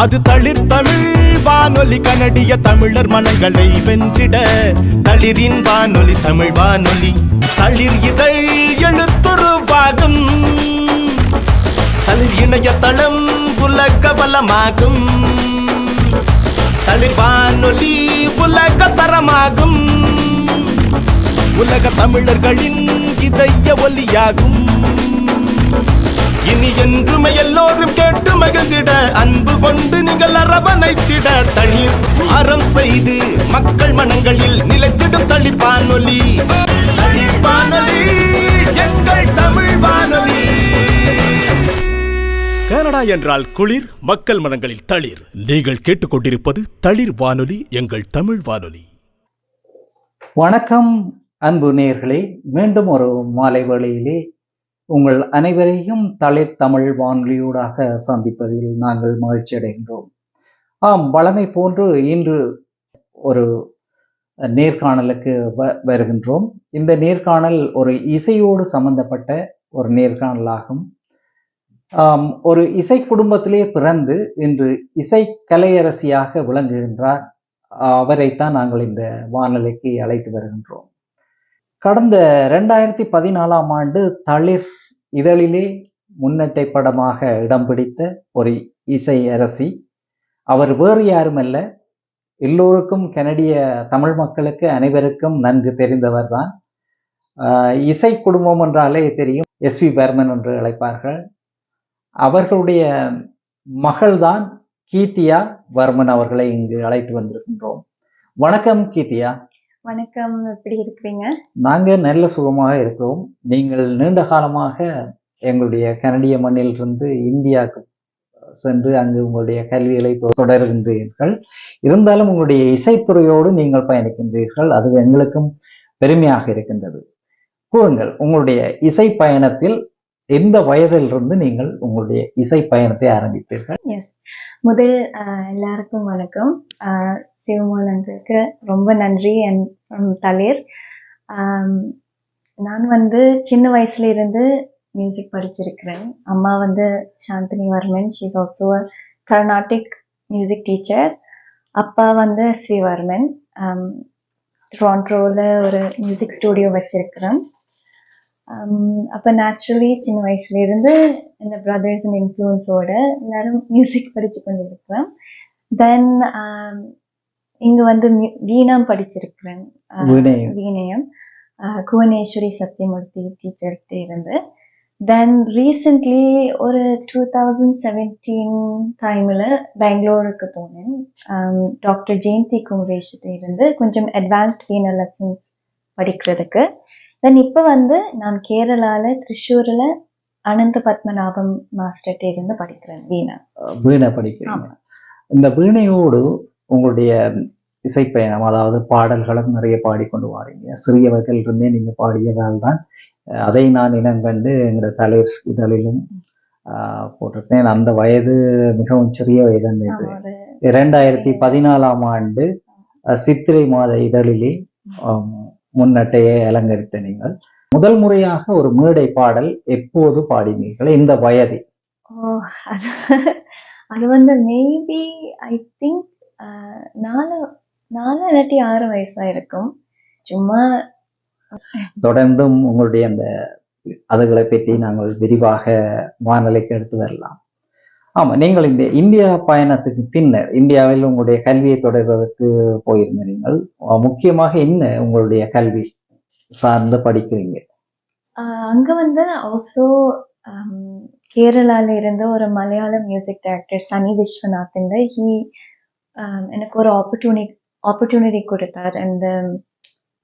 அது தளிர் தமிழ் வானொலி கனடிய தமிழர் மனங்களை வென்றிட. தளிரின் வானொலி தமிழ் வானொலி தளிர் இதை எழுத்துருவாகும் தளிர் இணையதளம் உலக வளமாகும். தளிர் வானொலி உலக தரமாகும். உலக தமிழர்களின் இதய ஒலியாகும். இனி என்றுமே எல்லோரும் கேட்டு மகிழ்ந்திட அன்பு கொண்டு நீங்கள் அரவணைத்திட. தளிர் அறம் செய்து மக்கள் மனங்களில் நிலைத்திடும் தளிர் வானொலி எங்கள் தமிழ் வானொலி. கனடா என்றால் குளிர் மக்கள் மனங்களில் தளிர். நீங்கள் கேட்டுக்கொண்டிருப்பது தளிர் வானொலி எங்கள் தமிழ் வானொலி. வணக்கம் அன்பு நேர்களே மீண்டும் ஒரு மாலை வேளையிலே உங்கள் அனைவரையும் தளிர் தமிழ் வானொலியூடாக சந்திப்பதில் நாங்கள் மகிழ்ச்சி அடைகின்றோம் ஆம் வழமை போன்று இன்று ஒரு நேர்காணலுக்கு வ வருகின்றோம். இந்த நேர்காணல் ஒரு இசையோடு சம்பந்தப்பட்ட ஒரு நேர்காணலாகும். ஆம், ஒரு இசை குடும்பத்திலே பிறந்து இன்று இசை கலையரசியாக விளங்குகின்றார். அவரைத்தான் நாங்கள் இந்த வானொலிக்கு அழைத்து வருகின்றோம். கடந்த ரெண்டாயிரத்தி பதினாலாம் ஆண்டு தளிர் இதழிலே முன்னட்டை படமாக இடம் பிடித்த ஒரு இசை அரசி. அவர் வேறு யாருமல்ல எல்லோருக்கும் கனடிய தமிழ் மக்களுக்கு அனைவருக்கும் நன்கு தெரிந்தவர் தான். இசை குடும்பம் என்றாலே தெரியும் எஸ்வி பர்மன் என்று அழைப்பார்கள். அவர்களுடைய மகள்தான் கீர்த்தியா வர்மன் அவர்களை இங்கு அழைத்து வந்திருக்கின்றோம். வணக்கம் கீர்த்தியா. வணக்கம். எப்படி இருக்கிறீங்க? நாங்க நல்ல சுகமாக இருக்கிறோம். நீங்கள் நீண்ட காலமாக எங்களுடைய கனடிய மண்ணிலிருந்து இந்தியாவுக்கு சென்று அங்கு உங்களுடைய கல்விகளை தொடர்கின்றீர்கள். இருந்தாலும் உங்களுடைய இசைத்துறையோடு நீங்கள் பயணிக்கின்றீர்கள். அது எங்களுக்கும் பெருமையாக இருக்கின்றது. கூறுங்கள் உங்களுடைய இசை பயணத்தில் எந்த வயதிலிருந்து நீங்கள் உங்களுடைய இசை பயணத்தை ஆரம்பித்தீர்கள் முதல் எல்லாருக்கும் வணக்கம். ஆஹ், ரொம்ப நன்றி என் from தளிர். நான் வந்து சின்ன வயசுல இருந்து மியூசிக் படிச்சிருக்கிறேன். அம்மா வந்து Chandini Varman she's also Carnatic music teacher அப்பா வந்து ஸ்ரீவர்மன் ட்ரான்ட்ரோவில் ஒரு மியூசிக் ஸ்டுடியோ வச்சிருக்கிறேன். அப்போ நேச்சுரலி சின்ன வயசுலேருந்து இந்த பிரதர்ஸ் அண்ட் இன்ஃப்ளூயன்ஸோட எல்லாரும் மியூசிக் படித்து கொண்டிருக்கிறேன் தென் இங்க வந்து வீணாம் படிச்சிருக்கிறேன். வீணையம். குவனேஸ்வரி சத்யமூர்த்தி டீச்சர்கிட்ட இருந்து. தென் ரீசெண்ட்லி ஒரு டூ தௌசண்ட் செவன்டீன் டைமில் பெங்களூருக்கு போனேன். டாக்டர் ஜெயந்தி குமரேஷ்கிட்ட இருந்து கொஞ்சம் அட்வான்ஸ்ட் வீணை லெசன்ஸ் படிக்கிறதுக்கு. தென் இப்போ வந்து நான் கேரளால திருச்சூர்ல அனந்த பத்மநாபம் மாஸ்டர்கிட்ட இருந்து படிக்கிறேன் வீணா. வீணை படிக்கிறீங்க. இந்த வீணையோடு உங்களுடைய இசைப்பயணம் அதாவது பாடல்களும் நிறைய பாடிக்கொண்டு வாரீங்க. சிறிய வயதிலிருந்தே நீங்க பாடியதால் தான் அதை நான் இனங்கண்டு எங்களோட தளிர் இதழிலும் போட்டிருக்கேன் அந்த வயது மிகவும் சிறிய வயது இது. இரண்டாயிரத்தி பதினாலாம் ஆண்டு சித்திரை மாத இதழிலே முன்னட்டையை அலங்கரித்த நீங்கள். முதல் முறையாக ஒரு மேடை பாடல் எப்போது பாடினீர்கள்? இந்த வயதில். அது வந்து மேபி ஐ திங்க் நாலு நாலு இல்லாட்டி ஆறு வயசா இருக்கும் சும்மா தொடர்ந்தும் உங்களுடைய அந்த அதுகளை பற்றி நாங்கள் விரிவாக வானொலிக்கு எடுத்து வரலாம். ஆமா நீங்கள் இந்த இந்தியா பயணத்துக்கு பின்னர் இந்தியாவில் உங்களுடைய கல்வியை தொடர்வதற்கு போயிருந்த நீங்கள் அஹ், முக்கியமாக என்ன உங்களுடைய கல்வி சார்ந்து படிக்கிறீங்க? அங்க வந்து ஆல்சோ கேரளால இருந்து ஒரு மலையாள music director Sunny Viswanathan he Um, எனக்கு ஒரு ஆப்பர்ச்சுனிட்டி ஆப்பர்ச்சுனிட்டி கொடுத்தார். அந்த um,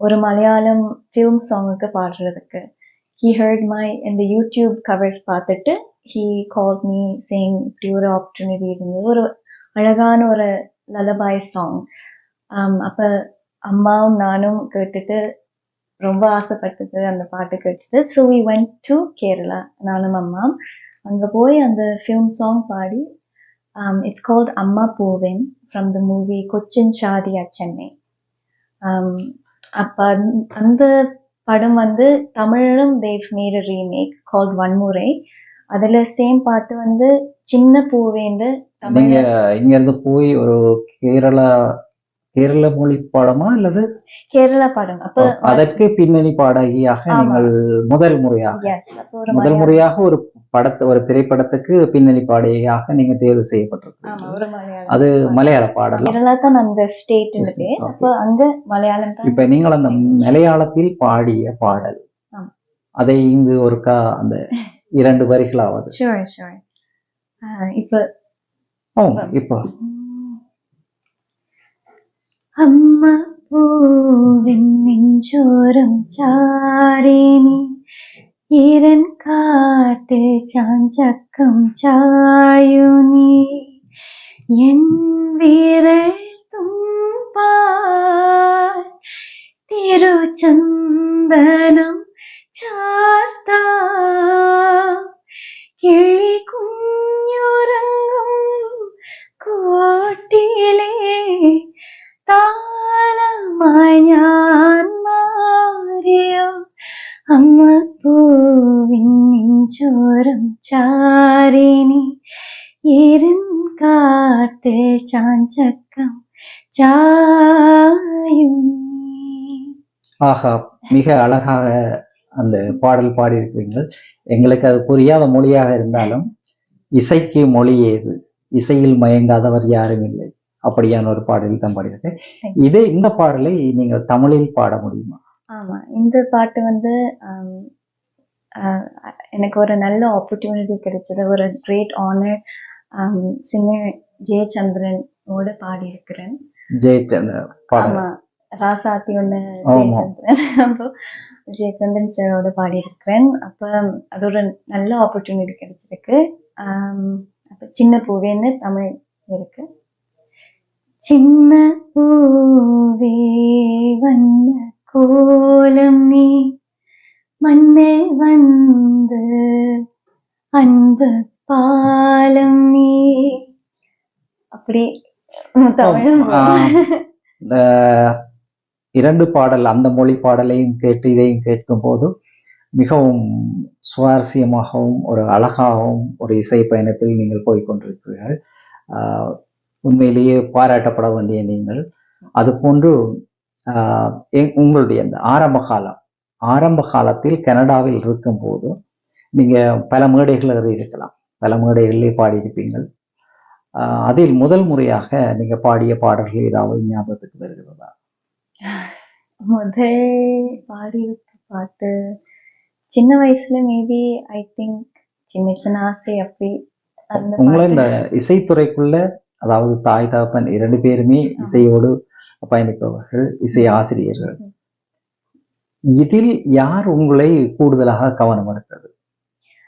ஒரு மலையாளம் ஃபிலிம் சாங்குக்கு பாடுறதுக்கு. ஹீ ஹர்ட் மை இந்த யூடியூப் கவர்ஸ் பார்த்துட்டு ஹீ கால் மீ சேங் இப்படி ஒரு ஆப்பர்ச்சுனிட்டி இருந்தது. ஒரு அழகான ஒரு லலபாய் சாங் அப்போ அம்மாவும் நானும் கேட்டுட்டு ரொம்ப ஆசைப்பட்டது அந்த பாட்டு கேட்டுட்டு. So we went to Kerala நானும் அம்மா அங்கே போய் அந்த ஃபிலிம் சாங் பாடி இட்ஸ் கால்ட் அம்மா போவேன் from the movie Cochin Shaadi at Chennai அப்போ அந்த படம் வந்து தமிழிலும் தேவ் மேட் ரீமேக் கால்ட் வன்முறை அதுல சேம் பாட்டு வந்து சின்ன பூவேந்து நீங்க தமிழ் இங்க இருந்து போய் ஒரு கேரளா கேரள மொழி பாடமா அல்லது கேரளா பாடம்? அப்ப அதற்கு பின்னணி பாடகியாக ஆமா. நீங்கள் முதல் முறையாக ஒரு மலையாளம் முறையாக ஒரு படத்தை ஒரு திரைப்படத்துக்கு பின்னணி பாடகியாக நீங்க தேர்வு ஒரு மலையாளம் அது மலையாள பாடல்? இப்ப நீங்கள் அந்த மலையாளத்தில் பாடிய பாடல். அதை இங்கு ஒருக்கா அந்த இரண்டு வரிகளாவது. இப்ப ஓ இப்போ അമ്മ പൂവിൻ നെഞ്ചോരം ചാരിനി. ഇരൻ കാട്ടിൽ ചാഞ്ചക്കം ചായുനി. എൻ വിരൽ തുമ്പാൽ തിരുചന്ദനം ചാർത്താ. കിളി കുഞ്ഞുറങ്ങും കോട്ടിലെ താളമായി ഞാൻ മാറിയോ അമ്മ പൂവിൻ നെഞ്ചോരം ചാരിനി എരിൻ കാട്ടിൽ ചാഞ്ചക്കം ചായുനി ஆஹா மிக அழகாக அந்த பாடல் பாடியிருக்கிறீர்கள் எங்களுக்கு அது புரியாத மொழியாக இருந்தாலும் இசைக்கு மொழி ஏது இசையில் மயங்காதவர் யாரும் இல்லை அப்படியான ஒரு பாடலில் தான் பாடியிருக்கேன். இதே இந்த பாடலை நீங்கள் தமிழில் பாட முடியுமா? ஆமா இந்த பாட்டு வந்து எனக்கு ஒரு நல்ல ஆப்பர்ச்சுனிட்டி கிடைச்சது. ஒரு கிரேட் ஆனர் சிங்கர் ஜெயச்சந்திரனோட பாடி இருக்கிறேன் ஜெயச்சந்திர பாடல். ஆமா ராசாத்தி ஒண்ணு. ஜெயச்சந்திரன். அப்போ ஜெயச்சந்திரன் சாரோட பாடி இருக்கிறேன் அப்ப அது ஒரு நல்ல ஆப்பர்ச்சுனிட்டி கிடைச்சிருக்கு. அப்ப சின்ன பூவேன்னு தமிழ் இருக்கு. சின்ன பூவே வண்ண கோலம் நீ. மண்ணே வந்து அன்பு பாலம் நீ. அப்படி இரண்டு பாடல் அந்த மொழி பாடலையும் கேட்டு இதையும் கேட்கும் போது மிகவும் சுவாரஸ்யமாகவும் ஒரு அழகாகவும் ஒரு இசை பயணத்தில் நீங்கள் போய் கொண்டிருக்கிறீர்கள். ஆஹ் உண்மையிலேயே பாராட்டப்பட வேண்டிய நீங்கள். அதுபோன்று ஆஹ் எ- உங்களுடைய அந்த ஆரம்ப காலம் ஆரம்ப காலத்தில் கனடாவில் இருக்கும்போது நீங்க பல மேடைகள் இருக்கலாம். பல மேடைகளிலே பாடியிருப்பீங்கள் அதில் முதல் முறையாக நீங்க பாடிய பாடல்கள் ஏதாவது ஞாபகத்துக்கு வருகிறதா? முதல் பாடி விட்ட பாட்டு சின்ன வயசுல மேபி ஐ திங்க் சின்ன சின்ன ஆசை அப்படி உங்களை இந்த இசைத்துறைக்குள்ள அதாவது தாய் தகப்பன் இரண்டு பேருமே இசையோடு பயணிப்பவர்கள் இசை ஆசிரியர்கள். இதில் யார் உங்களை கூடுதலாக கவனம் எடுத்தது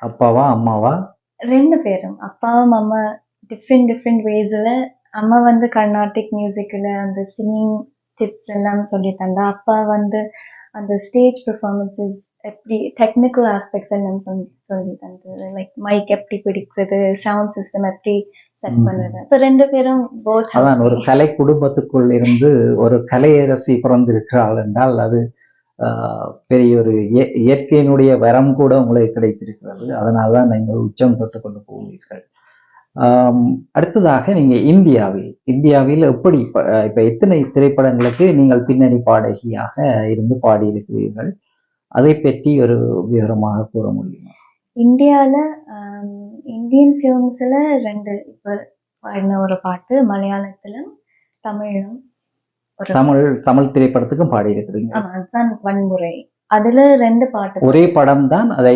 அப்பாவா அம்மாவா? ரெண்டு பேரும். அப்பாவும் அம்மா டிஃப்ரெண்ட் டிஃப்ரெண்ட் வேஸ்ல அம்மா வந்து கர்நாடிக் மியூசிக்ல அந்த சிங்கிங் டிப்ஸ் எல்லாம் சொல்லி தந்தா அப்பா வந்து அந்த ஸ்டேஜ் பெர்ஃபார்மன்ஸஸ் எப்படி டெக்னிக்கல் ஆஸ்பெக்ட்ஸ் எல்லாம் சொல்லி சொல்லி தந்தது. லைக் மைக் எப்படி பிடிக்கிறது சவுண்ட் சிஸ்டம் எப்படி செட் ம். பண்ணுறது இப்போ ரெண்டு பேரும் போத் அதான் ஒரு கலை குடும்பத்துக்குள் இருந்து ஒரு கலையரசி பிறந்திருக்கிறாள் என்றால் அது பெரிய ஒரு இய- இயற்கையினுடைய வரம் கூட உங்களுக்கு கிடைத்திருக்கிறது. அதனால தான் நீங்கள் உச்சம் தொட்டு கொண்டு போவீர்கள் அடுத்ததாக நீங்க இந்தியாவில் இந்தியாவில் எப்படி இப்ப எத்தனை திரைப்படங்களுக்கு நீங்கள் பின்னணி பாடகியாக இருந்து பாடியிருக்கிறீர்கள்? அதை பற்றி ஒரு விவரமாக கூற முடியுமா? இந்தியால இந்தியன் ஃபிலிம்ஸ்ல ரெண்டு இப்போ பாடின ஒரு பாட்டு? மலையாளத்திலும் தமிழிலும் ஒரு தமிழ் தமிழ் திரைப்படத்துக்கும் பாடியிருக்கிறீங்க. ஆமா அதுதான் வன்முறை. அதுல ரெண்டு பாட்டு. ஒரே படம் தான் அதை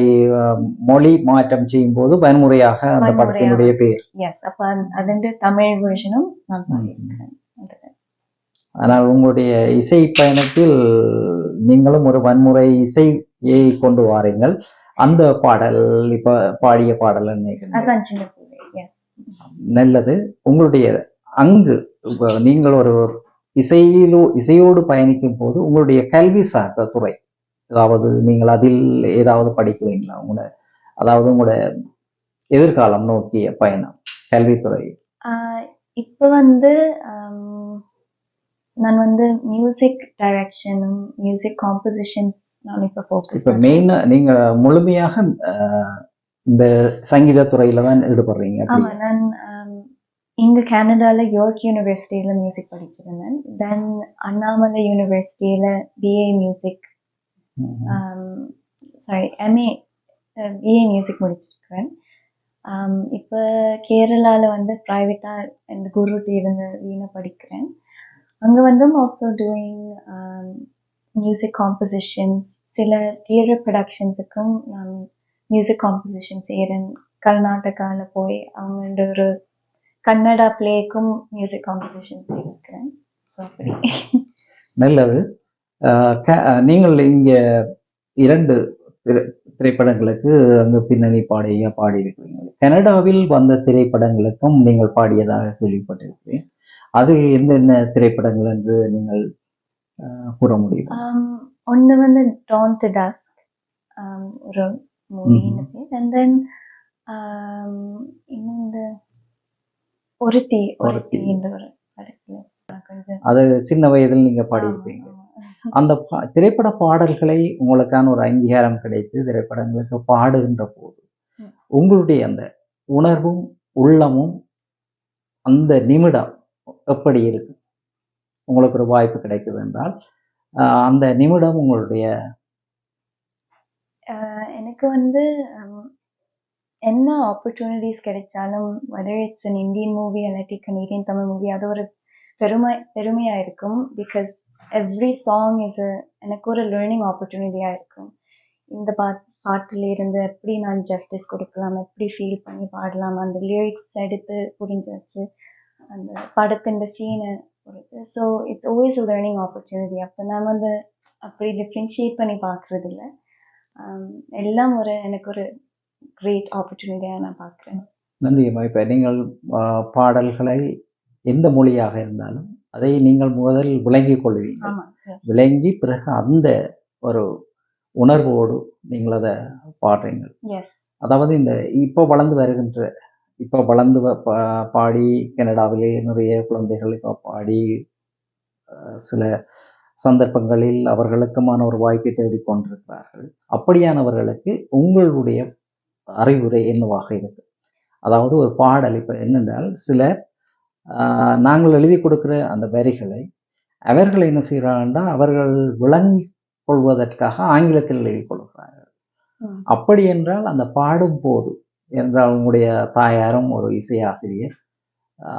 மொழி மாற்றம் செய்யும் போது வன்முறையாக அந்த. படத்தினுடைய பேர். எஸ் அப்ப அது தமிழ் வெர்ஷனும் நான் பாடியிருக்கிறேன். ஆனால் உங்களுடைய இசை பயணத்தில் நீங்களும் ஒரு வன்முறை இசையை கொண்டு வாரீங்கள். அந்த பாடல் இப்ப பாடிய பாடல் நல்லது. உங்களுடைய அங்கு நீங்கள் ஒரு இசையிலோ இசையோடு பயணிக்கும் போது உங்களுடைய கல்வி சார்ந்த துறை அதாவது நீங்கள் அதில் ஏதாவது படிக்கிறீங்களா? உங்களோட அதாவது உங்களோட எதிர்காலம் நோக்கிய பயணம் கல்வித்துறை இப்ப வந்து நான் வந்து மியூசிக் டைரக்ஷனும் மியூசிக் காம்போசிஷன்ஸ் நான் இப்ப ஃபோக்கஸ் இப்ப மெயினா நீங்க முழுமையாக இந்த சங்கீத துறையில தான் ஈடுபடுறீங்க அப்படி? ஆமா நான் இங்க கனடால யோர்க் யூனிவர்சிட்டியில மியூசிக் படிச்சிருந்தேன். தென் அண்ணாமலை யூனிவர்சிட்டியில BA music. Sorry MA BA music முடிச்சிருக்கிறேன். இப்போ கேரளால வந்து ப்ரைவேட்டாக இந்த குருட்டு இருந்து வீணை படிக்கிறேன். அங்கே வந்து ஆல்சோ டூயிங் மியூசிக் காம்போசிஷன்ஸ் சில தியேட்டர் ப்ரொடக்ஷன்ஸுக்கும் நான் மியூசிக் காம்போசிஷன் செய்கிறேன் கர்நாடகாவில் போய் அவங்களோட ஒரு கன்னடா பிளேக்கும் மியூசிக் காம்போசிஷன் செய்திருக்கிறேன் ஸோ அப்படி. நல்லது. க- நீங்கள் இங்கே இரண்டு திரை- திரைப்படங்களுக்கு அங்கு பின்னணி பாடிய பாடியிருக்கிறீங்க கனடாவில் வந்த திரைப்படங்களுக்கும் நீங்கள் பாடியதாக கேள்விப்பட்டிருக்கிறேன். அது என்னென்ன திரைப்படங்கள் என்று நீங்கள் கூற முடியும் ஒன்று வந்து டான் டு டஸ்க் ஒரு பேர் அண்ட் தென் இன்னொன்று ஒருத்தி ஒருத்தி. ஒருத்தின்ற ஒரு அது சின்ன வயதில் நீங்க பாடியிருப்பீங்க. அந்த திரைப்பட பாடல்களை உங்களுக்கான ஒரு அங்கீகாரம் கிடைத்து திரைப்படங்களுக்கு பாடுகின்ற போது. உங்களுடைய அந்த உணர்வும் உள்ளமும் அந்த நிமிடம் எப்படி இருக்கு உங்களுக்கு ஒரு வாய்ப்பு கிடைக்குது என்றால் அந்த நிமிடம் உங்களுடைய ஆஹ் எனக்கு வந்து என்ன ஆப்பர்ச்சுனிட்டிஸ் கிடைச்சாலும் whether it's an Indian movie இல்லாட்டி கனேடியன் தமிழ் மூவி அது ஒரு பெருமை பெருமையா இருக்கும். பிகாஸ் எவ்ரி சாங் இஸ் எனக்கு ஒரு லேர்னிங் ஆப்பர்ச்சுனிட்டியா இருக்கும். இந்த பாட் பாட்டுல இருந்து எப்படி நான் ஜஸ்டிஸ் கொடுக்கலாம் எப்படி ஃபீல் பண்ணி பாடலாம் அந்த லிரிக்ஸ் எடுத்து புரிஞ்சு வச்சு அந்த படத்தின் சீனை பொறுத்து. So it's always a learning opportunity அப்போ நான் வந்து அப்படி டிஃப்ரென்ஷியேட் பண்ணி பார்க்கறது இல்ல ஆம், எல்லாம் ஒரு எனக்கு ஒரு கிரேட் ஆப்பர்ச்சுனிட்டியாக நான் பார்க்குறேன். நன்றி அம்மா. இப்போ நீங்கள் பாடல்களை எந்த மொழியாக இருந்தாலும் அதை நீங்கள் முதல் விளங்கிக் கொள்வீங்க விளங்கி பிறகு அந்த ஒரு உணர்வோடு நீங்கள் அதை பாடுறீங்க அதாவது இந்த இப்போ வளர்ந்து வருகின்ற இப்போ வளர்ந்து பாடி கனடாவிலே நிறைய குழந்தைகள் இப்போ பாடி சில சந்தர்ப்பங்களில் அவர்களுக்குமான ஒரு வாய்ப்பை தேடிக்கொண்டிருக்கிறார்கள். அப்படியானவர்களுக்கு உங்களுடைய அறிவுரை என்னவாக இருக்கு? அதாவது ஒரு பாடல் இப்போ என்னென்றால் சிலர் நாங்கள் எழுதி கொடுக்கிற அந்த வரிகளை அவர்கள் என்ன செய்கிறாங்கன்னா அவர்கள் விளங்கிக் கொள்வதற்காக ஆங்கிலத்தில் எழுதி கொள்கிறார்கள். அப்படி என்றால் அந்த பாடும் போது என்றால் உங்களுடைய தாயாரும் ஒரு இசை ஆசிரியர்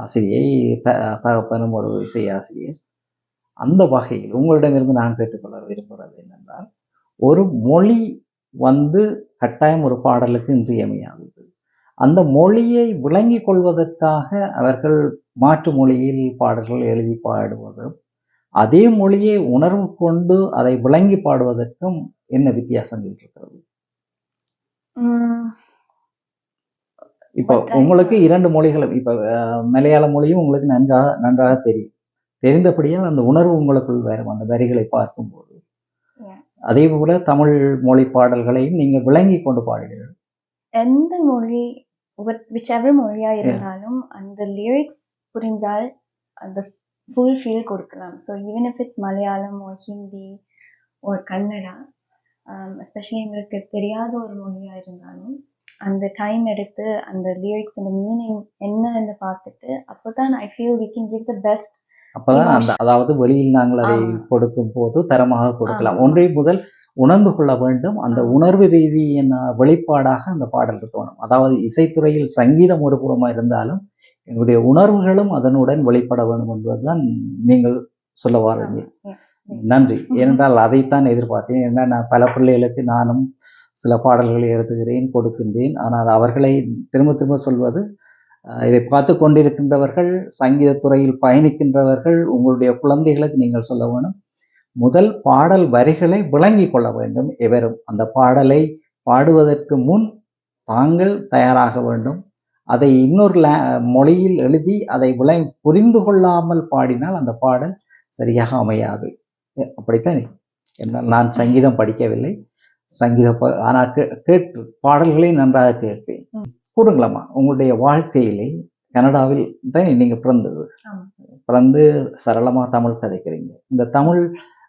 ஆசிரியை த தகப்பனும் ஒரு இசை ஆசிரியர் அந்த வகையில் உங்களிடமிருந்து நான் கேட்டுக்கொள்ள விரும்புகிறது என்னென்றால் ஒரு மொழி வந்து கட்டாயம் ஒரு பாடலுக்கு இன்றியமையாதது. அந்த மொழியை விளங்கிக் கொள்வதற்காக அவர்கள் மாற்று மொழியில் பாடல்கள் எழுதி பாடுவதும் அதே மொழியை உணர்வு கொண்டு அதை விளங்கி பாடுவதற்கும் என்ன வித்தியாசங்கள் இருக்கிறது? இப்போ உங்களுக்கு இரண்டு மொழிகளும் இப்போ அஹ், மலையாள மொழியும் உங்களுக்கு நன்றாக நன்றாக தெரியும். தெரிந்தபடியால் அந்த உணர்வு உங்களுக்குள் வரும் அந்த வரிகளை பார்க்கும்போது. அதே போல தமிழ் மொழி பாடல்களையும் நீங்கள் விளங்கி கொண்டு பாடுகிறீர்கள் எந்த மொழி விச்எவர் மொழியா இருந்தாலும் அந்த லிரிக்ஸ் புரிஞ்சால் அந்த ஃபுல் ஃபீல் கொடுக்கலாம். So even if it Malayalam ஒரு ஹிந்தி ஒரு கன்னடா எஸ்பெஷலி எங்களுக்கு தெரியாத ஒரு மொழியா இருந்தாலும் அந்த டைம் எடுத்து அந்த லிரிக்ஸ் அந்த மீனிங் என்னன்னு பார்த்துட்டு அப்போதான் I feel we can give the best அப்பதான் அந்த அதாவது வெளியில் நாங்கள் அதை. கொடுக்கும் போது தரமாக கொடுக்கலாம். ஒன்றை முதல் உணர்ந்து கொள்ள வேண்டும். அந்த. உணர்வு ரீதியான வெளிப்பாடாக அந்த பாடல் இருக்கணும் அதாவது இசைத்துறையில் சங்கீதம் ஒரு புறமா இருந்தாலும் எங்களுடைய உணர்வுகளும் அதனுடன் வெளிப்பட வேண்டும் என்பதுதான் நீங்கள் சொல்ல வாரீங்க நன்றி. ஏனென்றால் அதைத்தான் எதிர்பார்த்தேன். ஏன்னா நான் பல பிள்ளைகளுக்கு நானும் சில பாடல்களை எழுதுகிறேன் கொடுக்கின்றேன். ஆனால் அவர்களை திரும்ப திரும்ப சொல்வது இதை பார்த்து கொண்டிருக்கின்றவர்கள் சங்கீதத்துறையில் பயணிக்கின்றவர்கள் உங்களுடைய குழந்தைகளுக்கு நீங்கள் சொல்ல வேணும் முதல் பாடல் வரிகளை விளங்கி கொள்ள வேண்டும் எவரும். அந்த பாடலை பாடுவதற்கு முன் தாங்கள் தயாராக வேண்டும். அதை இன்னொரு லே மொழியில் எழுதி அதை விளை புரிந்து கொள்ளாமல் பாடினால் அந்த பாடல் சரியாக அமையாது. அப்படித்தான்? என்ன நான் சங்கீதம் படிக்கவில்லை. சங்கீத ஆனால் கேட்டு பாடல்களை நன்றாக கேட்பேன். கூறுங்களம்மா உங்களுடைய வாழ்க்கையிலே கனடாவில் தான் நீங்க பிறந்தது. பிறந்து சரளமா தமிழ் கதைக்கிறீங்க. இந்த தமிழ்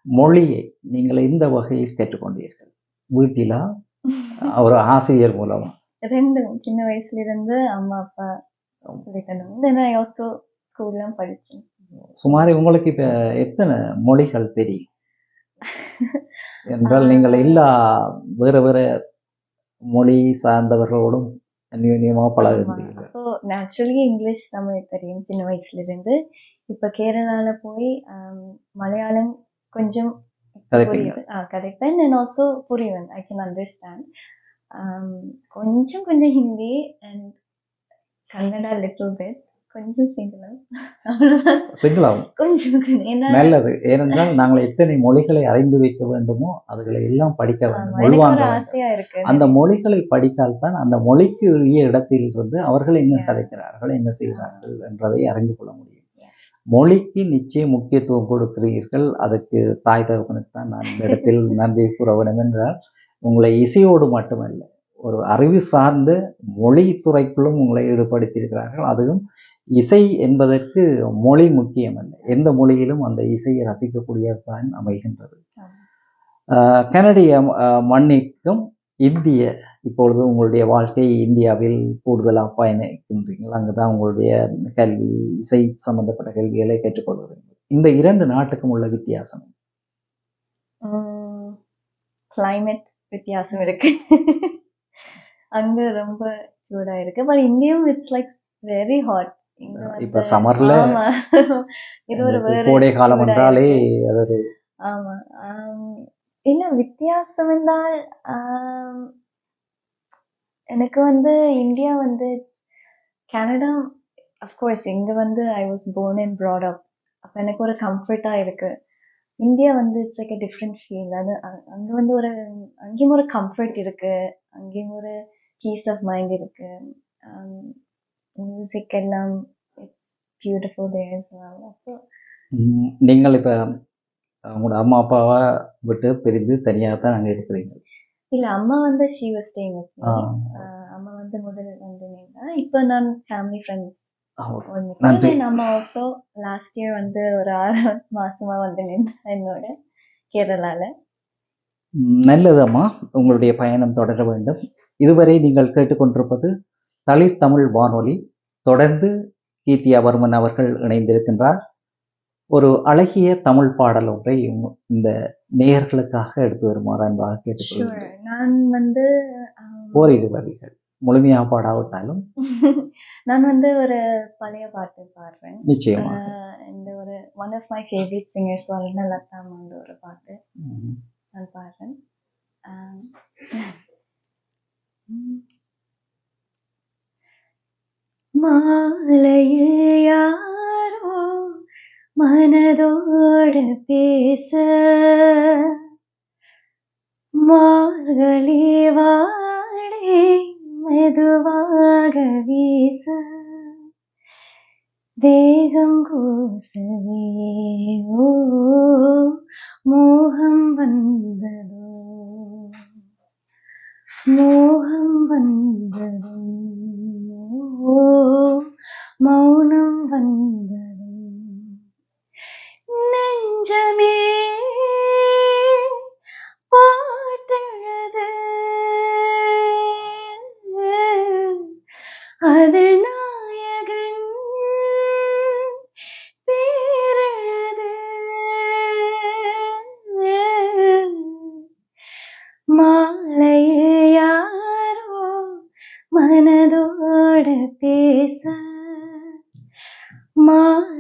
மொழியை நீங்கள் இந்த வகையில் கேட்டுக்கொண்டீர்கள்? வீட்டிலா? ஒரு ஆசிரியர் மூலமா? ரெண்டும் சின்ன வயசுல இருந்து அம்மா அப்பா சொல்லித்தந்தாங்க தென் ஐ ஆல்சோ ஸ்கூல்லாம் படிச்சேன் சுமார் உங்களுக்கு இப்ப எத்தனை மொழிகள் தெரியும்? என்றால் நீங்கள் எல்லா வேற வேற மொழி சார்ந்தவர்களோடும் அந்யோன்யமாக பழகுகிறீர்கள் ஸோ நேச்சுரலி இங்கிலீஷ் தமிழ் தெரியும். சின்ன வயசுல இருந்து இப்ப கேரளால போய் மலையாளம் கொஞ்சம் கதைப்பேன். அண்ட் ஆல்சோ புரியும் ஐ கேன் அண்டர்ஸ்டாண்ட் கொஞ்சம் கொஞ்சம் Hindi and Kannada little bit கொஞ்சம் சிங்களாகும் கொஞ்சம் நல்லது. ஏனென்றால் நாங்கள் எத்தனை மொழிகளை அறிந்து வைக்க வேண்டுமோ அதுகளை எல்லாம் படிக்க வேண்டும். இருக்கு. அந்த மொழிகளை படித்தால்தான் அந்த மொழிக்கு உரிய இடத்தில் இருந்து அவர்கள் என்ன. கதைக்கிறார்கள் என்ன செய்கிறார்கள் என்றதை அறிந்து கொள்ள முடியும். மொழிக்கு நிச்சயம் முக்கியத்துவம் கொடுக்கிறீர்கள். அதுக்கு தாய் தகவனுக்கு தான் நான் இந்த இடத்தில் நன்றி கூற வேண்டும் என்றால் உங்களை இசையோடு மட்டுமல்ல ஒரு அறிவு சார்ந்த மொழி துறைக்குள்ளும் உங்களை ஈடுபடுத்தியிருக்கிறார்கள். அதுவும் இசை என்பதற்கு மொழி முக்கியமல்ல. எந்த மொழியிலும் அந்த இசையை ரசிக்கக்கூடியதுதான் அமைகின்றது. கனடிய மண்ணிற்கும் இந்திய இப்பொழுது உங்களுடைய வாழ்க்கை இந்தியாவில் கூடுதலாக பயணிக்கின்றீர்கள். அங்கே தான் உங்களுடைய கல்வி இசை சம்பந்தப்பட்ட கல்விகளை கற்றுக்கொள்கிறீர்கள். இந்த இரண்டு நாட்டுக்கும் உள்ள வித்தியாசம் கிளைமேட் வித்தியாசம் இருக்கு. அங்க ரொம்ப சூடா இருக்கு. பட் இந்தியாவும் இட்ஸ் லைக் வெரி ஹாட் இப்ப summerல இது ஒரு கோடை காலம் என்றாலே. அது ஒரு ஆமா. இல்ல வித்தியாசம் என்றால் எனக்கு வந்து இந்தியா வந்து கனடா அஃப்கோர்ஸ் இங்க வந்து I was born and brought up. அப்ப எனக்கு ஒரு கம்ஃபர்ட்டா இருக்கு. இந்தியா வந்து it's like a different feel அது அ- அங்க வந்து ஒரு அங்கேயும் ஒரு கம்ஃபர்ட் இருக்கு. அங்கேயும் ஒரு பீஸ் ஆஃப் மைண்ட் இருக்கு. மியூசிக் எல்லாம் இட்ஸ் பியூட்டிஃபுல் தேர் அப்போ ம், நீங்கள் இப்ப உங்களோட அம்மா அப்பாவை விட்டு பிரிந்து தனியாக தான் அங்கே இருக்கிறீங்க இல்ல அம்மா வந்து ஷீ வாஸ் ஸ்டேயிங் வித் அம்மா வந்து முதல் வந்து இப்போ நான் ஃபேமிலி ஃப்ரெண்ட்ஸ். நம்ம ஆல்சோ லாஸ்ட் இயர் வந்து ஒரு ஆறு மாசமா வந்து நின்றேன் என்னோட கேரளால. நல்லது அம்மா. உங்களுடைய பயணம் தொடர வேண்டும். இதுவரை நீங்கள் கேட்டுக்கொண்டிருப்பது தளிர் தமிழ் வானொலி. தொடர்ந்து கீர்த்தியா வர்மன் அவர்கள் இணைந்திருக்கின்றார். ஒரு அழகிய தமிழ் பாடல் ஒன்றை இந்த நேயர்களுக்காக எடுத்து வருமாறு அன்பாக கேட்டுக்கொள்கிறேன். நான் வந்து ஓரிரு வரிகள் முழுமையாக பாடாவிட்டாலும். நான் வந்து ஒரு பழைய பாட்டு பாடுறேன். நிச்சயமாக. ஆஹ் இந்த ஒரு one of my favourite singers வல்ன Lata ஒரு பாட்டு. நான் பாடுறேன். மாலையில் யாரோ மனதோடு பேச மார்கழி வாடை மெதுவாக வீச தேகம் கூசவே ஓ மோகம் வந்தது மோகம் வந்ததோ ஓ மௌனம் வந்ததோ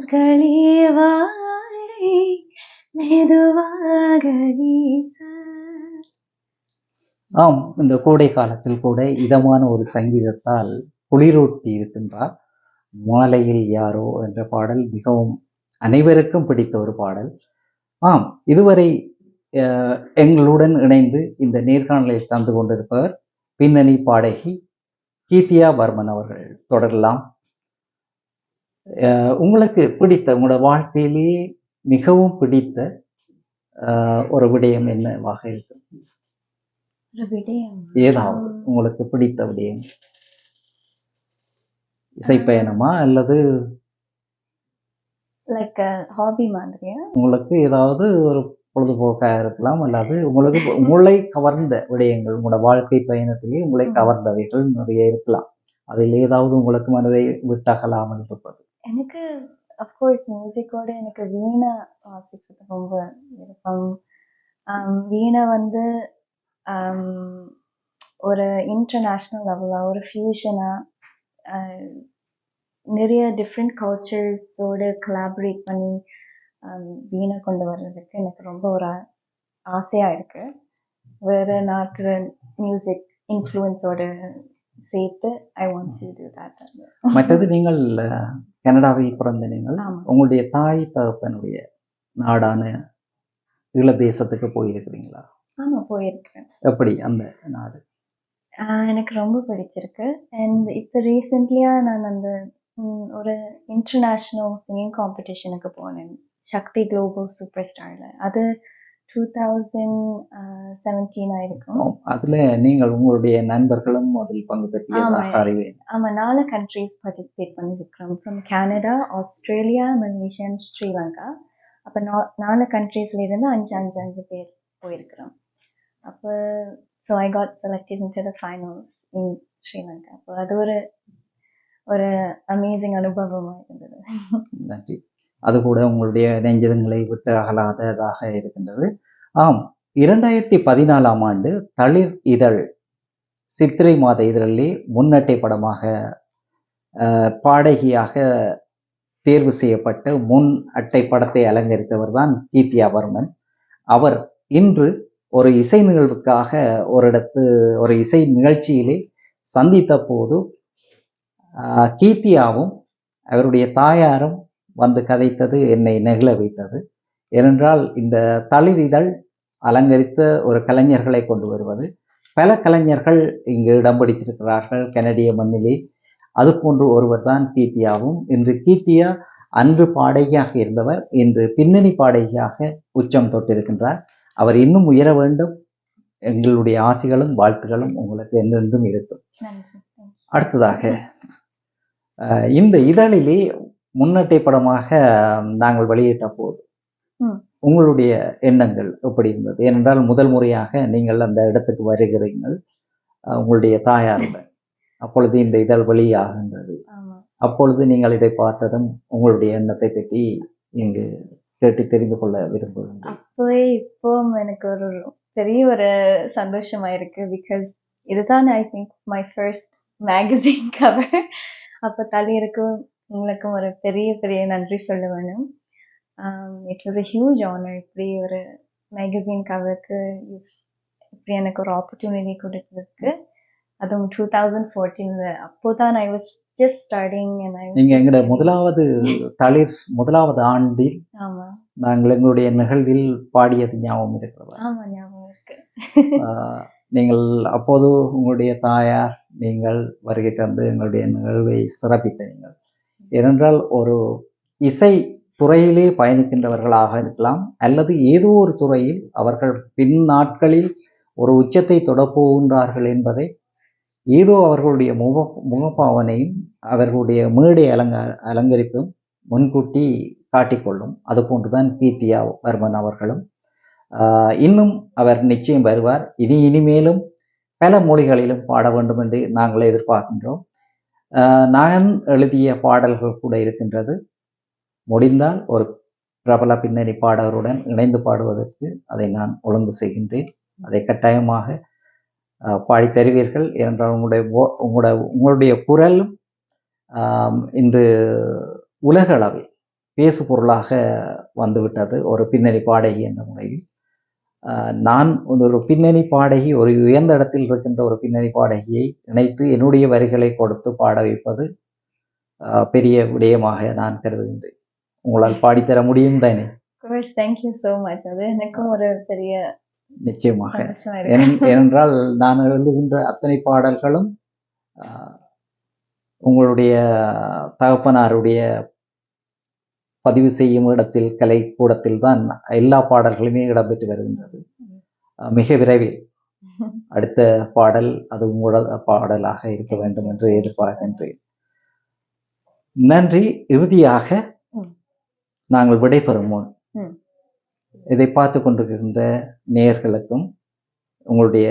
நாட்களே வாழை மெதுவாக ஆம் இந்த கோடை காலத்தில் கூட இதமான ஒரு சங்கீதத்தால் குளிரூட்டி இருக்கின்றார். மாலையில் யாரோ என்ற பாடல் மிகவும் அனைவருக்கும் பிடித்த ஒரு பாடல். ஆம் இதுவரை அஹ், எங்களுடன் இணைந்து இந்த நேர்காணலில் தந்து கொண்டிருப்பவர் பின்னணி பாடகி கீர்த்தியா வர்மன் அவர்கள். தொடரலாம். உங்களுக்கு பிடித்த உங்களோட வாழ்க்கையிலேயே மிகவும் பிடித்த ஒரு விடயம் என்னவாக இருக்கு ஒரு விடயம். ஏதாவது உங்களுக்கு பிடித்த விடயம்? இசைப்பயணமா அல்லது லைக் ஹாபி மாதிரியா? உங்களுக்கு ஏதாவது ஒரு பொழுதுபோக்காக இருக்கலாம் அல்லாது உங்களுக்கு உங்களை கவர்ந்த விடயங்கள் உங்களோட வாழ்க்கை பயணத்திலே உங்களை. கவர்ந்தவைகள் நிறைய இருக்கலாம். அதில் ஏதாவது உங்களுக்கு மனதை விட்டகலாமல் இருப்பது. எனக்கு அஃப்கோர்ஸ் மியூசிக்கோட எனக்கு வீணை வாசிக்கிறது ரொம்ப விருப்பம். வீணை வந்து ஒரு இன்டர்நேஷ்னல் லெவலாக ஒரு ஃபியூஷனாக நிறைய டிஃப்ரெண்ட் கல்ச்சர்ஸோடு கொலாபரேட் பண்ணி வீணை கொண்டு வர்றதுக்கு எனக்கு ரொம்ப ஒரு ஆசையாக இருக்குது வேறு நாட்டு மியூசிக் இன்ஃப்ளூயன்ஸோட சேர்த்து I want to do that மற்றது நீங்கள் அஹ், கனடாவில் பிறந்த நீங்கள் உங்களுடைய தாய் தகப்பனுடைய நாடான ஈழ தேசத்துக்கு போயிருக்கிறீங்களா? ஆமாம் போயிருக்கேன் எப்படி அந்த நாடு? எனக்கு ரொம்ப பிடிச்சிருக்கு. அண்ட் இப்போ ரீசெண்ட்லியாக நான் அந்த ஒரு இன்டர்நேஷ்னல் சிங்கிங் காம்படிஷனுக்கு போனேன். சக்தி குளோபல் சூப்பர் ஸ்டாரில் அது டூ தௌசண்ட் செவன்டீனாக இருக்கும் அதுல நீங்கள் உங்களுடைய நண்பர்களும் அதில் பங்கு பெற்றியதாக ஆமா. அறிவேன். ஆமாம் நாலு கண்ட்ரீஸ் பார்ட்டிசிபேட் பண்ணியிருக்கிறோம். From Canada Australia Malaysia Sri Lanka அப்போ நா நாலு கண்ட்ரீஸ்ல இருந்து அஞ்சு அஞ்சு அஞ்சு பேர் போயிருக்கிறோம். அப்போ so I got selected in to the finals in Sri Lanka அப்போ அது ஒரு ஒரு அமேசிங் அனுபவமாக இருந்தது. நன்றி. அது கூட உங்களுடைய நெஞ்சதங்களை விட்டு அகலாததாக இருக்கின்றது. ஆம் இரண்டாயிரத்தி பதினாலாம் ஆண்டு தளிர் இதழ் சித்திரை மாத இதழிலே முன்னட்டை படமாக பாடகியாக தேர்வு செய்யப்பட்ட முன் அட்டை படத்தை அலங்கரித்தவர் தான் கீர்த்தியா வர்மன். அவர் இன்று ஒரு இசை நிகழ்வுக்காக ஒரு இடத்து ஒரு இசை நிகழ்ச்சியிலே சந்தித்த போது கீர்த்தியாவும் அவருடைய தாயாரும் வந்து கதைத்தது என்னை நெகிழ வைத்தது. ஏனென்றால் இந்த தளிர் இதழ் அலங்கரித்த ஒரு கலைஞர்களை கொண்டு வருவது. பல கலைஞர்கள் இங்கு இடம் பிடித்திருக்கிறார்கள். கனடிய மண்ணிலே. அது போன்று ஒருவர் தான் கீர்த்தியாவும் இன்று கீர்த்தியா அன்று பாடகியாக இருந்தவர். இன்று பின்னணி பாடகியாக உச்சம் தொட்டிருக்கின்றார். அவர் இன்னும் உயர வேண்டும். எங்களுடைய ஆசைகளும் வாழ்த்துகளும் உங்களுக்கு என்றென்றும் இருக்கும். அடுத்ததாக இந்த இதழிலே முன்னட்டை படமாக நாங்கள் வெளியிட்ட போது. உங்களுடைய எண்ணங்கள் எப்படி இருந்தது? ஏனென்றால் முதல் முறையாக நீங்கள் அந்த இடத்துக்கு வருகிறீர்கள். உங்களுடைய தாயாருடன் அப்பொழுது இந்த இதழ் வெளியாகின்றது. அப்பொழுது நீங்கள் இதை பார்த்ததும் உங்களுடைய எண்ணத்தை பற்றி இங்கு கேட்டு தெரிந்து கொள்ள விரும்புகின்றேன். அப்போவே இப்போ எனக்கு ஒரு பெரிய ஒரு சந்தோஷமா இருக்கு. பிகாஸ் இதுதான் I think my first magazine cover அப்போ தலைவருக்கும் உங்களுக்கும் ஒரு பெரிய பெரிய நன்றி சொல்ல வேணும். It was a huge honour இப்படி ஒரு மேகசின் கவருக்கு இப்படி எனக்கு ஒரு ஆப்பர்ச்சுனிட்டி கொடுத்ததுக்கு. அதுவும் டூ தௌசண்ட் ஃபோர்டீனில் அப்போ தான் ஐ வாஸ் ஜஸ்ட் ஸ்டார்டிங் நீங்க எங்களோட முதலாவது தளிர் முதலாவது ஆண்டில் ஆமா. நாங்கள் எங்களுடைய நிகழ்வில் பாடியது ஞாபகம் இருக்கிறதா? ஆமா ஞாபகம் இருக்கு. நீங்கள் அப்போது உங்களுடைய தாயார் நீங்கள் வருகை தந்து எங்களுடைய நிகழ்வை சிறப்பித்த நீங்கள். ஏனென்றால் ஒரு இசை துறையிலே பயணிக்கின்றவர்களாக இருக்கலாம் அல்லது ஏதோ ஒரு துறையில் அவர்கள் பின் நாட்களில் ஒரு உச்சத்தை தொடப்போகின்றார்கள் என்பதை ஏதோ அவர்களுடைய முக முகப்பாவனையும் அவர்களுடைய மேடை அலங்க அலங்கரிப்பும் முன்கூட்டி காட்டிக்கொள்ளும். அதுபோன்றுதான் கீர்த்தியா வர்மன் அவர்களும். இன்னும் அவர் நிச்சயம் வருவார். இனி இனிமேலும் பல மொழிகளிலும் பாட வேண்டும் என்று நாங்கள் எதிர்பார்க்கின்றோம். நான் எழுதிய பாடல்கள் கூட இருக்கின்றது. முடிந்தால் ஒரு பிரபல பின்னணி பாடகருடன் இணைந்து பாடுவதற்கு அதை நான் ஒழுங்கு செய்கின்றேன். அதை கட்டாயமாக பாடி தருவீர்கள் ஏனென்றால் உங்களுடைய உங்களுடைய உங்களுடைய குரலும் இன்று உலகளவில் பேசுபொருளாக பேசு பொருளாக வந்துவிட்டது. ஒரு பின்னணி பாடகி என்ற முறையில். நான் ஒரு பின்னணி பாடகி ஒரு உயர்ந்த இடத்தில் இருக்கின்ற ஒரு பின்னணி பாடகியை இணைத்து என்னுடைய வரிகளை கொடுத்து பாட வைப்பது பெரிய விடயமாக நான் கருதுகின்றேன். உங்களால் பாடித்தர முடியும் தானே? தேங்க்யூ ஸோ மச் அது எனக்கும் ஒரு பெரிய நிச்சயமாக. ஏனென்றால் நான் எழுதுகின்ற அத்தனை பாடல்களும் உங்களுடைய தகப்பனாருடைய பதிவு செய்யும் இடத்தில் கலை கூடத்தில் தான் எல்லா பாடல்களுமே இடம்பெற்று வருகின்றது மிக விரைவில் அடுத்த பாடல் அது உங்களோட பாடலாக இருக்க வேண்டும் என்று எதிர்பார்க்கின்றேன் நன்றி இறுதியாக. நாங்கள் விடைபெறும் முன். இதை பார்த்து கொண்டிருக்கின்ற நேயர்களுக்கும் உங்களுடைய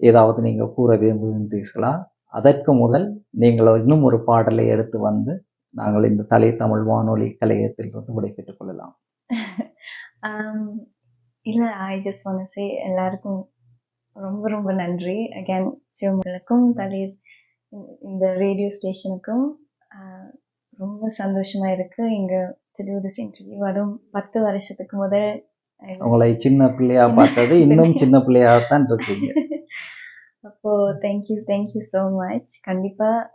ஏதாவது நீங்கள் கூற விரும்புகின்றீர்களா அதற்கு முதல் நீங்கள் இன்னும் ஒரு பாடலை எடுத்து வந்து நாங்கள் இந்த தலை தமிழ் வானொலி கலையத்திலிருந்து விடைபெற்றுக் கொள்ளலாம். இல்ல ஐ ஜஸ்ட் ஒன் எல்லாருக்கும் ரொம்ப ரொம்ப நன்றி. அகேன் சிவமங்களுக்கும் தலீர் இந்த- ரேடியோ ஸ்டேஷனுக்கும் ரொம்ப சந்தோஷமா இருக்கு. இங்க திருவிதஸ் இன்டர்வியூ அதுவும் பத்து வருஷத்துக்கு முதல் உங்களை சின்ன பிள்ளையா பார்த்தது இன்னும் சின்ன பிள்ளையாகத்தான் இருக்கீங்க. அப்போ thank you thank you so much கண்டிப்பா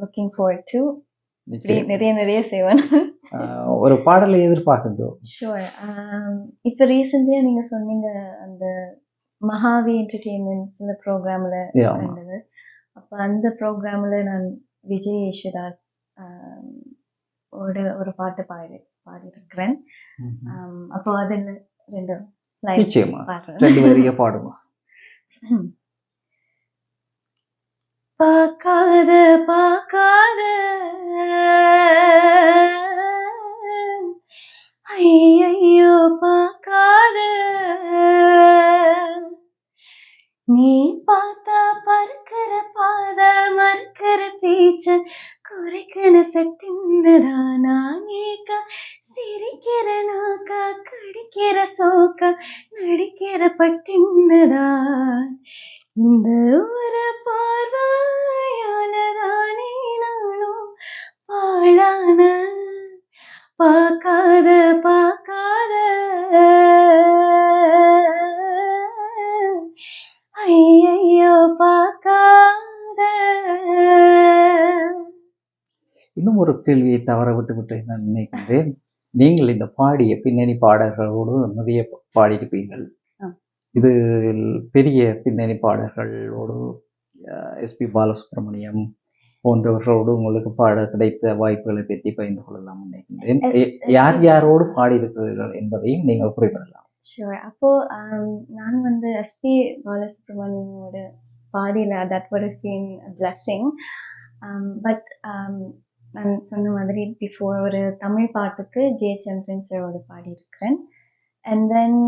லுக்கிங் ஃபார்வர்ட் டு. நிறைய நிறைய செய்வேன். ஒரு பாடலை எதிர்பார்க்கின்றோம் ஷுவர் இப்போ ரீசெண்டாக நீங்க சொன்னீங்க அந்த மகாவி என்டர்டெயின்மெண்ட்ஸ்ல ப்ரோக்ராம்ல. கண்டது. அப்ப அந்த ப்ரோக்ராம்ல நான் விஜய் யேசுதாஸ் ஆம், ஓட ஒரு பாட்டு பாடி பாடியிருக்கிறேன். அப்போ அதில் ரெண்டு நிச்சயமா. ரெண்டு பாடுமா? பார்க்காத பார்க்காத. ஐயையோ பார்க்காத. நீ பார்த்தா பறக்கிற பாத மறுக்கிற பேச்சு குறைக்கிற சட்டிந்ததா நான் சிரிக்கிற நாக்க கடிக்கிற சோக்க நடிக்கிற பட்டிந்ததா இந்த ஒரு பாழான பார்க்காத பார்க்காத. ஐயையோ பார்க்காத. இன்னும் ஒரு கேள்வியை தவற விட்டு விட்டு நான் நினைக்கின்றேன். நீங்கள் இந்த பாடிய பின்னணி பாடல்களோடு நிறைய பாடியிருப்பீர்கள். இது பெரிய பின்னணி பாடல்களோடு எஸ்பி பாலசுப்ரமணியம் போன்றவர்களோடு உங்களுக்கு பாட கிடைத்த வாய்ப்புகளை பற்றி பகிர்ந்து கொள்ளலாம் நினைக்கின்றேன். யார் யாரோடு பாடியிருக்கிறீர்கள் என்பதையும் நீங்கள் குறிப்பிடலாம். ஷுவர் அப்போ ஆம், நான் வந்து எஸ்பி பாலசுப்ரமணியமோட பாடியில that been a blessing. But நான் சொன்ன மாதிரி பிஃபோர் ஒரு தமிழ் பாட்டுக்கு ஜே சந்திரன் சாரோட பாடியிருக்கிறேன். அண்ட் தென்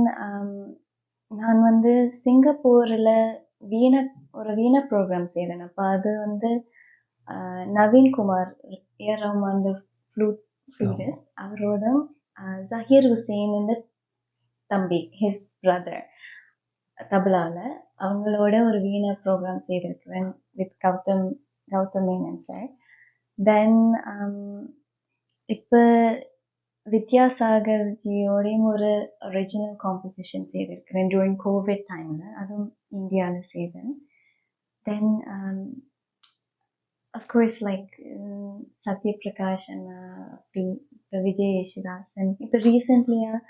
நான் வந்து சிங்கப்பூரில் வீண ஒரு வீண ப்ரோக்ராம் செய்கிறேன் அப்போ அது வந்து நவீன்குமார் ஏஆர் ரஹ்மான் ஃப்ளூட் ஃப்ளூட்டிஸ்ட் அவரோட ஜஹீர் ஹுசேன் இந்த தம்பி ஹிஸ் பிரதர் தபலால அவங்களோட ஒரு வீணா ப்ரோக்ராம் செய்திருக்கிறேன் with Gautham Gautham Menon sir then இப்போ வித்யாசாகர் ஜியோடையும் ஒரு ஒரிஜினல் காம்போசிஷன் செய்திருக்கிறேன் டூரிங் கோவிட் டைமில் அதுவும் இந்தியாவில் செய்தேன். Then of course like Sathyaprakash அண்ணா அப்படி இப்போ விஜய் யேசுதாசன் இப்போ ரீசெண்ட்லியாக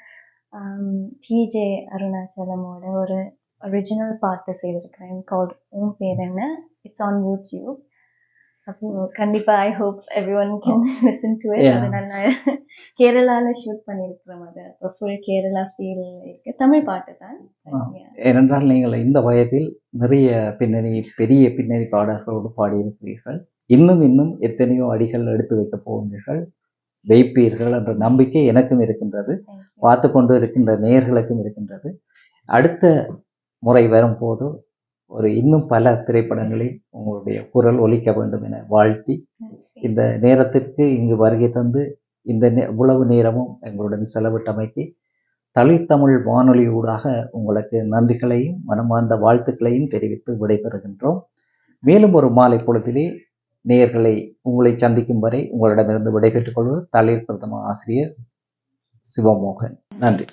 டிஜே அருணாச்சலமோட ஒரு ஒரிஜினல் பாட்டு செய்திருக்கிறேன். கால்ட் உன் பேர் என்ன? இட்ஸ் ஆன் யூடியூப் அப்போ கண்டிப்பா I hope everyone can listen to it. அது கேரளால ஷூட் பண்ணியிருக்கிறோம் அது ஃபுல் கேரளா ஃபீல் இருக்கு. தமிழ் பாட்டு தான். ஏனென்றால் நீங்கள் இந்த வயதில் நிறைய பின்னணி பெரிய பின்னணி பாடல்களோடு பாடியிருக்கிறீர்கள். இன்னும் இன்னும் எத்தனையோ அடிகள் எடுத்து வைக்கப் போகின்றீர்கள். வைப்பீர்கள் என்ற நம்பிக்கை எனக்கும் இருக்கின்றது. பார்த்து கொண்டு இருக்கின்ற நேயர்களுக்கும் இருக்கின்றது. அடுத்த முறை வரும்போது ஒரு இன்னும் பல திரைப்படங்களில் உங்களுடைய குரல் ஒலிக்க வேண்டும் என வாழ்த்தி இந்த நேரத்திற்கு இங்கு வருகை தந்து இந்த இவ்வளவு நேரமும் எங்களுடன் செலவிட்டமைக்கு தளிர்தமிழ் வானொலியூடாக உங்களுக்கு நன்றிகளையும் மனமார்ந்த வாழ்த்துக்களையும் தெரிவித்து விடைபெறுகின்றோம். மேலும் ஒரு மாலை பொழுதிலே நேயர்களை உங்களை சந்திக்கும் வரை உங்களிடமிருந்து விடைபெற்றுக் கொள்வது தளிர் பிரதம ஆசிரியர் சிவமோகன். நன்றி.